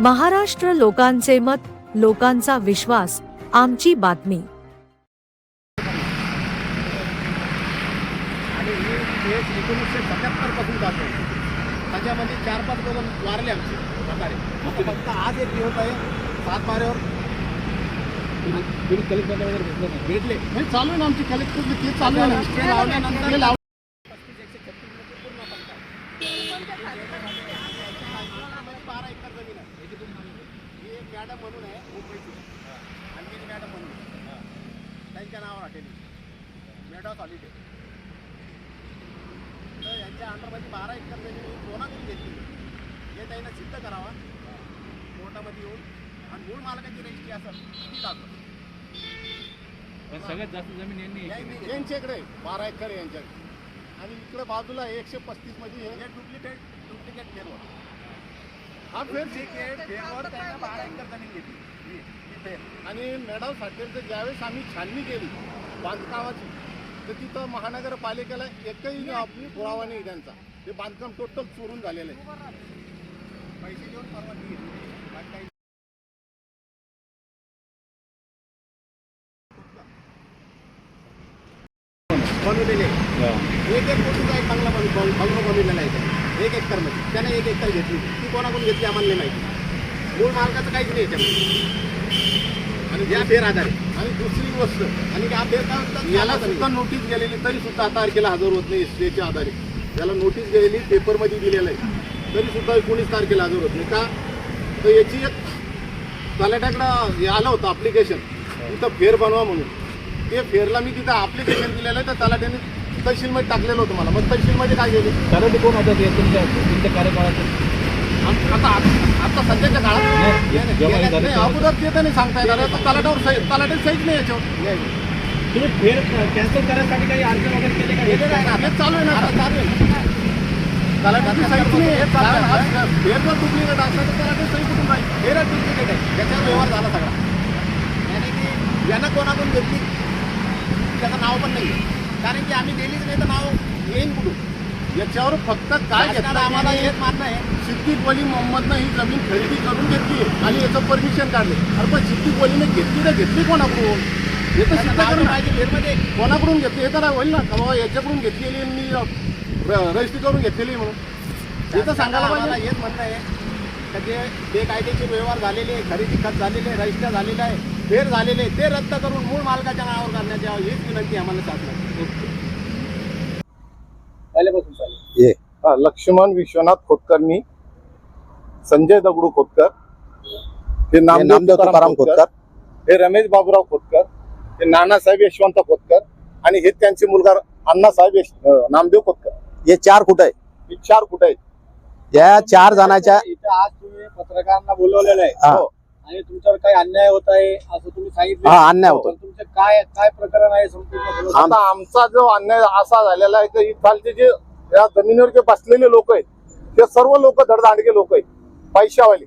महाराष्ट्र लोकांचे मत लोकांचा विश्वास आमची बातमी. आणि ही केस एकोणीसशे त्याच्यामध्ये चार पाच लोक वारले आमचे आता फक्त आज एक दिवस आहे सात कलेक्टर वगैरे भेटले भेटले. नाही चालू आहे ना आमची कलेक्टर केस चालू आहे ना. स्टे लावल्यानंतर ते लाव- बारा एकर जमीन आहे ही एक मॅडम म्हणून आहे मुंबईची आणखी एक मॅडम म्हणून त्यांच्या नावावर हॉटेल मेडॉस हॉलिडे तर यांच्या अंडरमध्ये बारा एकर ही कोणाकडून घेतली. हे त्यांना सिद्ध करावा. कोर्टामध्ये येऊन. आणि मूळ मालकाची रजिस्ट्री असेल ती दाखवा. पण सगळ्यात जास्त जमीन यांनी यांच्याकडे बारा एकर आहे यांच्याकडे. आणि इकडे बाजूला एकशे पस्तीसमध्ये हे. डुप्लिकेट डुप्लिकेट फेरवर हा फेर त्यांना बारा एकर जमीन घेतली. फेर आणि मॅडम साठेचं ज्यावेळेस आम्ही छाननी केली बांधकामाची तर तिथं महानगरपालिकेला एकही आपली पुरावा नाही त्यांचा. ते बांधकाम टोटल चोरून झालेलं आहे. पैसे देऊन परवानगी घेतली बनवलेले. एक एक कोटीचा एक बंगला बंगला बनवलेला आहे. एक एकरमध्ये त्याने एक एकर घेतली. ती कोणाकडून घेतली आम्हाला नाही माहिती. मूळ मालकाचं काहीच नाही याच्यामध्ये आणि या फेर आधार आहे आणि दुसरी गोष्ट आणि या फेर काय याला सुद्धा नोटीस गेलेली तरी सुद्धा तारखेला हजर होत नाही एसटीच्या आधारे. त्याला नोटीस गेलेली पेपरमध्ये दिलेलं आहे. तरी सुद्धा एकोणीस तारखेला हजर होत नाही. का? तर याची एक तलाट्याकडं हे आलं होतं अप्लिकेशन तिथं फेर बनवा म्हणून. ते फेरला मी तिथं अप्लिकेशन दिलेलं आहे. तर तलाट्याने तहसीलमध्ये टाकलेलं होतं मला. मग तहसीलमध्ये काय गेले कारण कोण होतं? ते तुमच्या तुमच्या कार्यकाळात आता आता सध्याच्या काळात नाही, नाही, नाही, नाही. अगोदर ते तर नाही सांगता येणार. आता तलाट्यावर सही तलाट्यात सहीच नाही याच्यावर. तुम्ही फेर कॅन्सल करण्यासाठी काही अर्ज वगैरे केले का? केलेलं आहे ना, हे चालू आहे ना. चालू आहे. तलाट्याची सहीच नाही. आहे. हा फेर जर डुप्लिकेट असला तर तलाट्यात सही कुठून राहील? फेरच डुप्लिकेट आहे. त्याच्यावर व्यवहार झाला सगळा. याने की यानं कोणाकडून घेतली? त्याचं नाव पण नाही आहे. कारण की आम्ही दिलीच नाही तर नाव येईन कुठून? याच्यावर फक्त काय घेतलं आम्हाला हेच मान्य आहे. सिद्दीक वली मोहम्मदनं ही जमीन खरेदी करून घेतली आणि याचं परमिशन काढले. अरे पण सिद्दीक वलीने घेतली तर घेतली कोणाकडून? हे तर सिद्ध करून पाहिजे कोणाकडून घेतली? हे तर होईल ना. बाबा याच्याकडून घेतलेली मी रजिस्ट्री करून घेतलेली म्हणून. हे तर सांगायला पाहिजे. हेच म्हणणं आहे. का जे बेकायदेशीर व्यवहार झालेले आहे खरेदी खत झालेले आहे रजिस्टर झालेलं आहे फेर झालेले ते रद्द करून मूळ मालकाच्या नावावर करण्यात यावं हीच विनंती आम्हाला शासनाची हा, लक्ष्मण विश्वनाथ खोतकर मी संजय दगडू खोतकर हे हे नामदेव तुकाराम खोतकर हे रमेश बाबूराव खोतकर हे नानासाहेब यशवंत खोतकर आणि हे त्यांचे मुलगा अण्णासाहेब नामदेव खोतकर. हे चार कुठं आहे हे चार कुठे आहेत? या चार जणांच्या इथं आज तुम्ही पत्रकारांना बोलवलेलं आहे. हा. हो. आणि तुमच्यावर काही अन्याय होत आहे असं तुम्ही सांगितलं. हा अन्याय होतो पण तुमचं काय काय प्रकरण आहे संपूर्ण आता आमचा जो अन्याय असा झालेला आहे की इथालचे जे या जमिनीवर जे बसलेले लोक आहेत ते सर्व लोक धडधांडगे लोक आहेत. पैशावाले.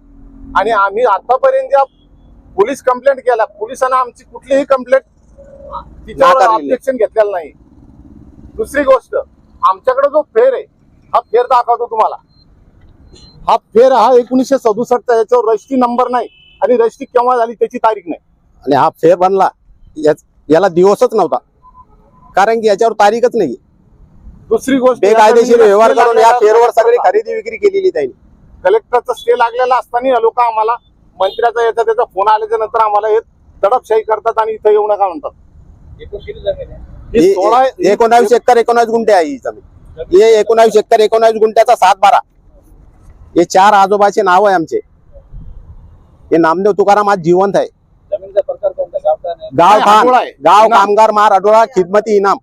आणि आम्ही आतापर्यंत ज्या पोलीस कंप्लेंट केल्या पोलिसांना आमची कुठलीही कंप्लेंट तिच्यावर. ऑब्जेक्शन घेतलेलं नाही. दुसरी गोष्ट आमच्याकडे जो फेर आहे हा फेर दाखवतो तुम्हाला. हा फेर हा एकोणीसशे सदुसष्टचा याच्यावर रजिस्ट्री नंबर नाही आणि रजिस्ट्री केव्हा झाली त्याची तारीख नाही. आणि हा फेर बनला याला दिवसच नव्हता. कारण की याच्यावर तारीखच नाही दुसरी गोष्ट बेकायदेशीर व्यवहार करून या फेरवर सगळी खरेदी विक्री केलेली त्यांनी. कलेक्टरचा स्टे लागलेला असताना लोक आम्हाला मंत्र्याचा याचा त्याचा फोन आल्याच्यानंतर आम्हाला हे दडपशाही करतात आणि इथं येऊ नका म्हणतात. एकूण किती जमीन आहे सोळा एकोणावीस एकर एकोणावीस गुंठे आहे ही जमीन. हे एकोणावीस एकर एकोणावीस गुंठ्याचा सात बारा. हे चार आजोबाचे नाव आहे आमचे. हे नामदेव तुकाराम आज जिवंत आहे. जमिनीचा प्रकार कोणता? गावठाण आहे गाव आहे. गाव. कामगार महार अडोळा खिदमती इनाम.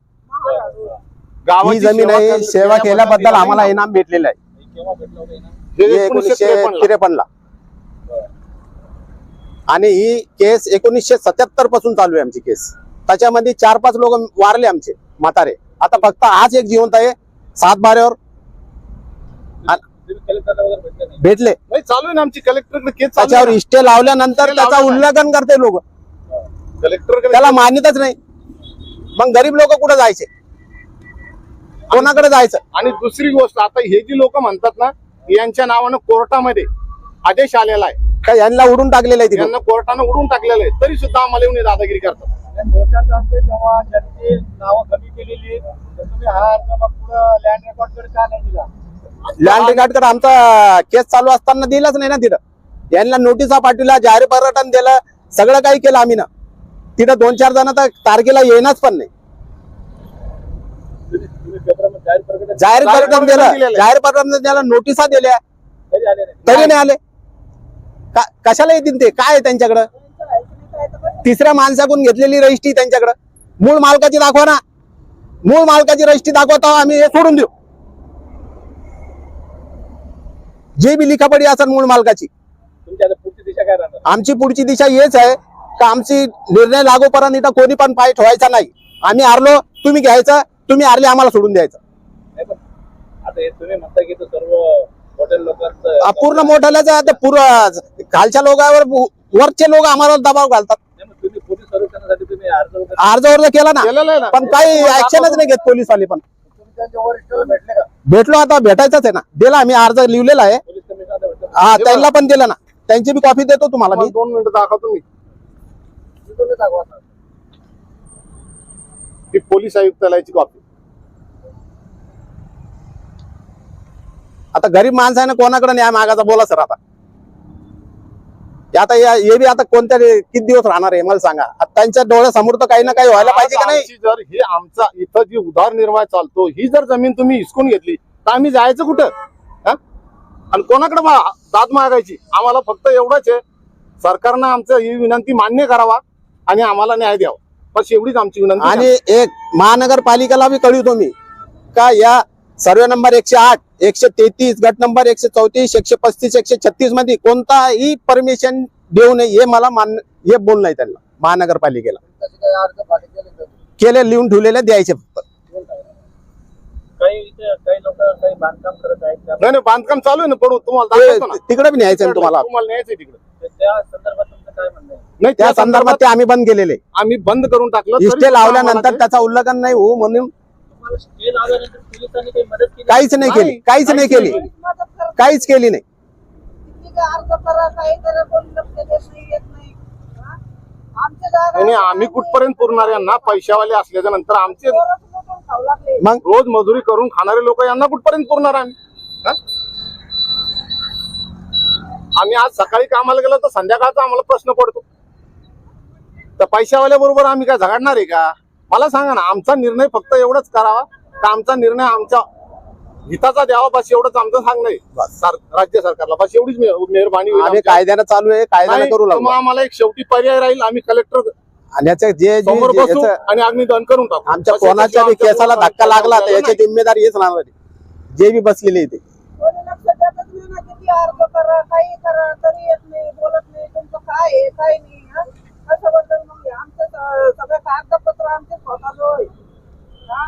गावाची ही जमीन आहे सेवा केल्याबद्दल दिला आम्हाला. इनाम भेटलेलं आहे. एकोणीसशे. त्रेपन्न ला आणि ही केस एकोणीसशे सत्याहत्तरपासून चालू आहे आमची केस. त्याच्यामध्ये चार पाच लोक वारले आमचे म्हातारे. आता फक्त आज एक जिवंत आहे सात बाऱ्यावर. भेटले. चालू आहे ना आमची कलेक्टरकडे केस त्याच्यावर इष्टे लावल्यानंतर त्याचा उल्लंघन करते लोक. कलेक्टरकडे त्याला मान्यताच नाही. मग गरीब लोक कुठे जायचे? कोणाकडे जायचं? आणि दुसरी गोष्ट आता हे जी लोक म्हणतात ना यांच्या नावानं कोर्टामध्ये आदेश आलेला आहे. का यांना उडून टाकलेलं आहे तिथे? यांना कोर्टानं उडून टाकलेलं आहे. तरी सुद्धा आम्हाला येऊन हे दादागिरी करतात. कोर्टात आमचे जेव्हा ज्यांची नावं कमी केलेली आहेत, तर तुम्ही हा अर्ज मग पुढं लँड रेकॉर्डकडे का नाही दिला? लँड रिकार्ड आमचा केस चालू असताना दिलाच नाही ना तिथं. यांना नोटिसा पाठवल्या जाहीर पर्यटन दिलं सगळं काही केलं आम्ही ना. तिथं दोन चार जण तर तारखेला येणार पण नाही. जाहीर प्रकटन दिलं. जाहीर पर्यटन दिलं नोटिसा दिल्या. तरी नाही? आले? का- कशाला येतील ते? काय आहे त्यांच्याकडं? तिसऱ्या माणसाकडून घेतलेली रजिस्ट्री त्यांच्याकडं. मूळ मालकाची दाखवा ना. मूळ मालकाची रजिस्ट्री दाखवता आम्ही हे सोडून देऊ. जे बी लिखापडी असेल मूळ मालकाची. आमची पुढची दिशा हेच आहे का आमची निर्णय लागूपर्यंत इथं कोणी पण पाय ठेवायचा नाही. आम्ही हारलो तुम्ही घ्यायचं तुम्ही हारले आम्हाला सोडून द्यायचं. आता तुम्ही म्हणता की तो सर्व हॉटेल लोकांचं आ, पूर्ण मोठ्याला आता पूर्ण खालच्या लोकांवर वरचे लोक आम्हाला दबाव घालतात. पोलीस अर्ज अर्ज केला ना? पण काही ऍक्शनच नाही घेत पण. तुम्ही त्यांच्या वरिष्ठाला भेटले का? भेटलो आता भेटायचंच आहे ना. दिला आम्ही अर्ज लिहिलेला आहे. पोलीस हा त्यांना पण दिला ना. त्यांची बी कॉपी देतो तुम्हाला मी. दोन मिनिटं दाखवतो मी तुम्ही. ती पोलीस आयुक्तालयाची कॉपी आता गरीब माणसाने कोणाकडे न्याय मागायचा बोला सर आता. आता या- हे बी आता कोणत्या किती दिवस राहणार आहे मला सांगा. आता त्यांच्या डोळ्यासमोर तर काही ना काही व्हायला पाहिजे का नाही? जर ही आमचा इथं जी उदारनिर्वाह चालतो ही जर जमीन तुम्ही हिसकून घेतली तर आम्ही जायचं कुठं? हा? आणि कोणाकडे दाद मागायची? आम्हाला फक्त एवढंच आहे. सरकारनं आमचं ही विनंती मान्य करावा आणि आम्हाला न्याय द्यावा. बस एवढीच आमची विनंती आणि एक महानगरपालिकेला बी कळवतो मी का या सर्वे नंबर एकशे आठ एकशे तेहतीस गट नंबर एकशे चौतीस एकशे पस्तीस एकशे छत्तीसमध्ये कोणताही परमिशन देऊ नये हे मला मान्य हे बोलणं आहे त्यांना महानगरपालिकेला. तसे काही अर्ज पाठे केले लिहून ठेवलेले द्यायचे फक्त. काही इथे काही लोक काही बांधकाम करत आहेत का? नाही नाही बांधकाम चालू आहे ना पडू तुम्हाला. तिकडे बी न्यायचं आहे तुम्हाला. तुम्हाला न्यायचं तिकडे. तर त्या संदर्भात तुमचं काय म्हणणं आहे? नाही त्या संदर्भात ते आम्ही बंद केलेले. आम्ही बंद करून टाकलं इष्टे लावल्यानंतर त्याचा उल्लंघन नाही होऊ म्हणून काहीच नाही केली नाही, काहीच नाही केली. काहीच केली नाही. हा? आम्ही कुठपर्यंत पुरणार यांना? पैशावाले असल्याच्या नंतर आमचे मग? रोज मजुरी करून खाणारे लोक यांना कुठपर्यंत पुरणार आम्ही? आम्ही आज सकाळी कामाला गेलो तर संध्याकाळचा आम्हाला प्रश्न पडतो. तर पैशावाल्या बरोबर आम्ही काय झगडणार आहे का? मला सांगा ना आमचा निर्णय फक्त एवढंच करावा का आमचा निर्णय आमच्या हिताचा द्यावा बस एवढंच आमचं सांगणं आहे सर- राज्य सरकारला बस एवढीच मे- मेहरबानी होईल आम्ही. कायद्यानं चालू आहे कायद्यानं करू लागलो मग आम्हाला एक शेवटी पर्याय राहील आम्ही कलेक्टर आणि जे आणि अग्निदहन करून टाकू आमच्या कोणाच्या केसाला धक्का लागला तर. याची जिम्मेदारी हेच राहणार. जे बी बसलेले इथे कोणी लक्ष देतच नाही ना किती अर्ज करा काही करा तरी येत नाही बोलत नाही तुमचं काय आहे काय नाही हा? कशाबद्दल मग हे? आमचं स- सगळे कागदपत्र आमचे स्वतःच होय हा?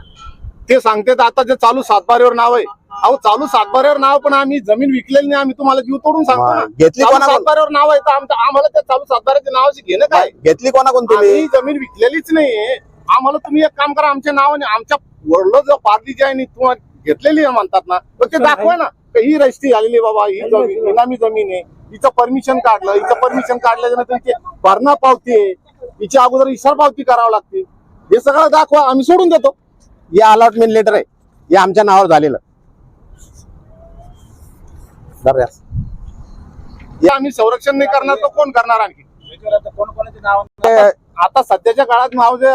ते सांगते तर आता जे चालू सातबाऱ्यावर नाव आहे अहो चालू सातबाऱ्यावर नाव पण आम्ही जमीन विकलेली नाही आम्ही तुम्हाला जीव तोडून सांगतो ना घेतली चालू कोणाकडून? सातबाऱ्यावर नाव आहे तर आमचं आम्हाला त्या चालू सातबाऱ्याच्या नावाची घेणं काय घेतली कोणाकोण तुम्ही आम्ही जमीन विकलेलीच नाहीये आम्हाला तुम्ही एक काम करा आमच्या नावाने आमच्या वडलं जो पारली जी आहे नी तुम्हाला घेतलेली आहे म्हणतात ना तर ते दाखवा ना ही रजिस्ट्री आलेली आहे बाबा ही जमीन इनामी जमीन आहे हिचं परमिशन काढलं हिचं परमिशन काढल्याच्या नंतर हिची भरणा पावती आहे. हिच्या अगोदर इशार पावती करावं लागते. हे सगळं दाखवा आम्ही सोडून देतो. हे अलॉटमेंट लेटर आहे. हे आमच्या नावावर झालेलं. हे आम्ही संरक्षण नाही करणार तर कोण करणार आणखी? आता सध्याच्या काळात नाव जे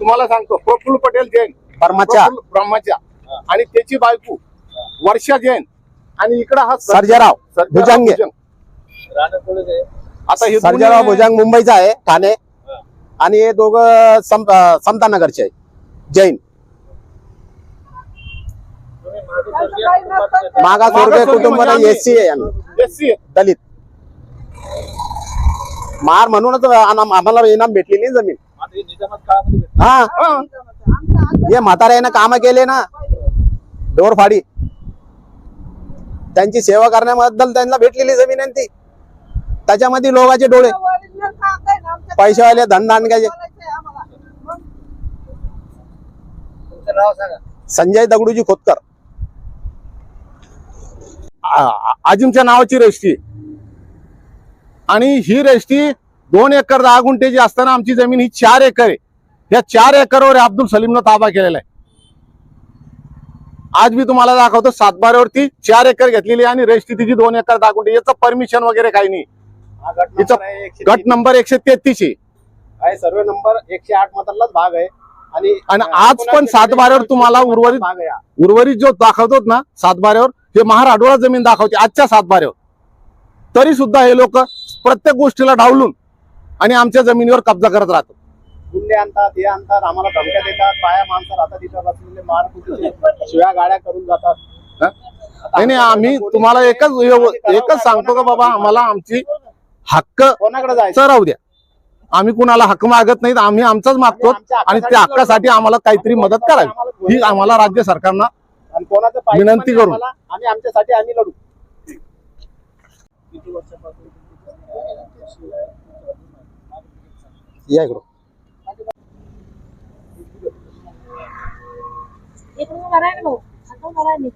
तुम्हाला सांगतो प्रफुल्ल पटेल जैन. प्रफुल्ल ब्रह्माच्या. आणि त्याची बायको वर्षा जैन. आणि इकडं हा सर- सर्जेराव भुजंगे. आता हे सर्जेराव भुजंग मुंबईचा आहे ठाणे. आणि हे दोघं समतानगरचे आहे जैन. मागासवर्गीय कुटुंब म्हणजे आम्ही- एस सी आहे. दलित. मार म्हणूनच आम- आम्हाला इनाम भेटलेली जमीन. हे. हे म्हाताऱ्यानं काम केले ना. डोरफाडी. त्यांची सेवा करण्याबद्दल त्यांना भेटलेली जमीन आहे ती. त्याच्यामध्ये लोकांचे डोळे. original धंदा आहे संजय दगडूजी खोतकर. आजिमच्या नावाची रेष्टी आणि ही रेष्टी दोन एकर दहा गुंठेची असताना आमची जमीन ही चार एकर आहे. या चार एकरवर अब्दुल सलीमनं ताबा केलेला आहे. आज मी तुम्हाला दाखवतो सातबाऱ्यावरती चार एकर घेतलेली आणि रेस्टी तिची दोन एकर गुंठे याचं परमिशन वगैरे काही नाही. गट नंबर एकशे तेहतीस आहे. सर्वे नंबर एकशे आठ मधलाच भाग आहे. आणि आज पण सातबाऱ्यावर तुम्हाला उर्वरित. उर्वरित जो दाखवतात ना सातबाऱ्यावर हे महाराडोळा जमीन दाखवते आजच्या सातबाऱ्यावर तरी सुद्धा हे लोक प्रत्येक गोष्टीला डावलून आणि आमच्या जमिनीवर कब्जा करत राहतात. गुंडे आणतात हे आणतात आम्हाला धमक्या देतात बाया माणसं राहतात तिथं बसलेले मारकुटीचे शिव्या गाड्या करून जातात. नाही नाही आम्ही तुम्हाला एकच एकच सांगतो का बाबा आम्हाला आमची हक्क कोणाकडे जायचं? राहू द्या. आम्ही कुणाला हक्क मागत नाहीत आम्ही आमचाच मागतो आणि त्या हक्कासाठी आम्हाला काहीतरी मदत करावी. ही आम्हाला राज्य सरकारनं आणि कोणाचं पाहिजे विनंती पण करू. आम्ही आमच्यासाठी आम्ही लढू. या इकडं. इकडून उभा राहा ना